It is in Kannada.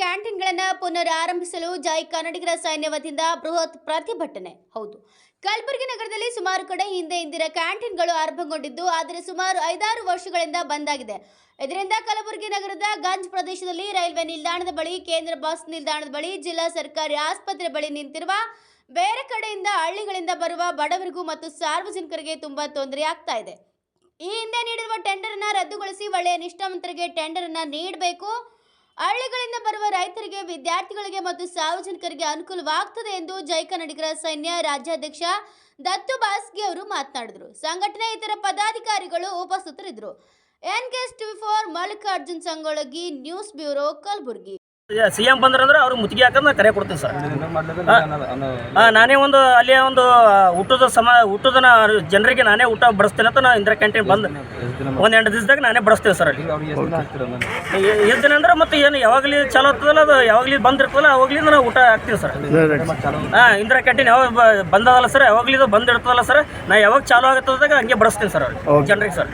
ಕ್ಯಾಂಟೀನ್ಗಳನ್ನ ಪುನರ್ ಆರಂಭಿಸಲು ಜೈ ಕನ್ನಡಿಗರ ಸೈನ್ಯ ವತಿಯಿಂದ ಬೃಹತ್ ಪ್ರತಿಭಟನೆ. ಹೌದು. ಕಲಬುರಗಿ ನಗರದಲ್ಲಿ ಸುಮಾರು ಕಡೆ ಹಿಂದೆ ಇಂದಿರ ಕ್ಯಾಂಟೀನ್ಗಳು ಆರಂಭಗೊಂಡಿದ್ದು, ಆದರೆ ಸುಮಾರು ಐದಾರು ವರ್ಷಗಳಿಂದ ಬಂದಾಗಿದೆ ಇದರಿಂದ ಕಲಬುರಗಿ ನಗರದ ಗಂಜ್ ಪ್ರದೇಶದಲ್ಲಿ ರೈಲ್ವೆ ನಿಲ್ದಾಣದ ಬಳಿ, ಕೇಂದ್ರ ಬಸ್ ನಿಲ್ದಾಣದ ಬಳಿ, ಜಿಲ್ಲಾ ಸರ್ಕಾರಿ ಆಸ್ಪತ್ರೆ ಬಳಿ ನಿಂತಿರುವ ಬೇರೆ ಕಡೆಯಿಂದ ಹಳ್ಳಿಗಳಿಂದ ಬರುವ ಬಡವರಿಗೂ ಮತ್ತು ಸಾರ್ವಜನಿಕರಿಗೆ ತುಂಬಾ ತೊಂದರೆ ಆಗ್ತಾ ಇದೆ. ಈ ಹಿಂದೆ ನೀಡಿರುವ ಟೆಂಡರ್ ಅನ್ನು ರದ್ದುಗೊಳಿಸಿ ಒಳ್ಳೆಯ ನಿಷ್ಠಾವಂತರಿಗೆ ಟೆಂಡರ್ ಅನ್ನು ನೀಡಬೇಕು. ಹಳ್ಳಿಗಳಿಂದ ಬರುವ ರೈತರಿಗೆ, ವಿದ್ಯಾರ್ಥಿಗಳಿಗೆ ಮತ್ತು ಸಾರ್ವಜನಿಕರಿಗೆ ಅನುಕೂಲವಾಗ್ತದೆ ಎಂದು ಜೈ ಕನ್ನಡಿಗರ ಸೈನ್ಯ ರಾಜ್ಯಾಧ್ಯಕ್ಷ ದತ್ತು ಬಾಸ್ಗಿ ಅವರು ಮಾತನಾಡಿದರು. ಸಂಘಟನೆ ಇತರ ಪದಾಧಿಕಾರಿಗಳು ಉಪಸ್ಥಿತರಿದ್ದರು. N K four Mallikarjun Sangolagi news bureau Kalaburagi. C M ಬಂದ್ರಂದ್ರೆ ಅವ್ರಿಗೆ ಮುತ್ತಿಗೆ ಹಾಕಂದ್ರೆ ಕರೆ ಕೊಡ್ತೀನಿ ಸರ್. ನಾನೇ ಒಂದು ಅಲ್ಲಿ ಒಂದು ಊಟದ ಸಮ ಊಟದ ಜನರಿಗೆ ನಾನೇ ಊಟ ಬಡಿಸ್ತೇನೆ ಅಂತ ನಾ ಇಂದಿರಾ ಕ್ಯಾಂಟೀನ್ ಬಂದು ಒಂದು ಎಂಟು ದಿವಸದಾಗ ನಾನೇ ಬಡಿಸ್ತೇವೆ ಸರ್ ಅಲ್ಲಿ. ಎಷ್ಟು ದಿನ ಅಂದ್ರೆ ಮತ್ತೆ ಏನು ಯಾವಾಗಲೂ ಚಾಲೋ ಆಗ್ತದಲ್ಲ ಅದು ಯಾವಾಗಲೂ ಬಂದಿರ್ತದಲ್ಲ ಅವಾಗಲಿಂದ ನಾವು ಊಟ ಹಾಕ್ತೀವಿ ಸರ್. ಹಾಂ ಇಂದಿರಾ ಕ್ಯಾಂಟೀನ್ ಯಾವಾಗ ಬಂದದಲ್ಲ ಸರ್ ಯಾವಾಗಲೂ ಬಂದಿರ್ತದಲ್ಲ ಸರ್ ನಾ ಯಾವಾಗ ಚಾಲೂ ಆಗುತ್ತದಾಗ ಹಂಗೆ ಬಡಿಸ್ತೀನಿ ಸರ್ ಅವ್ರಿಗೆ ಜನರಿಗೆ ಸರ್.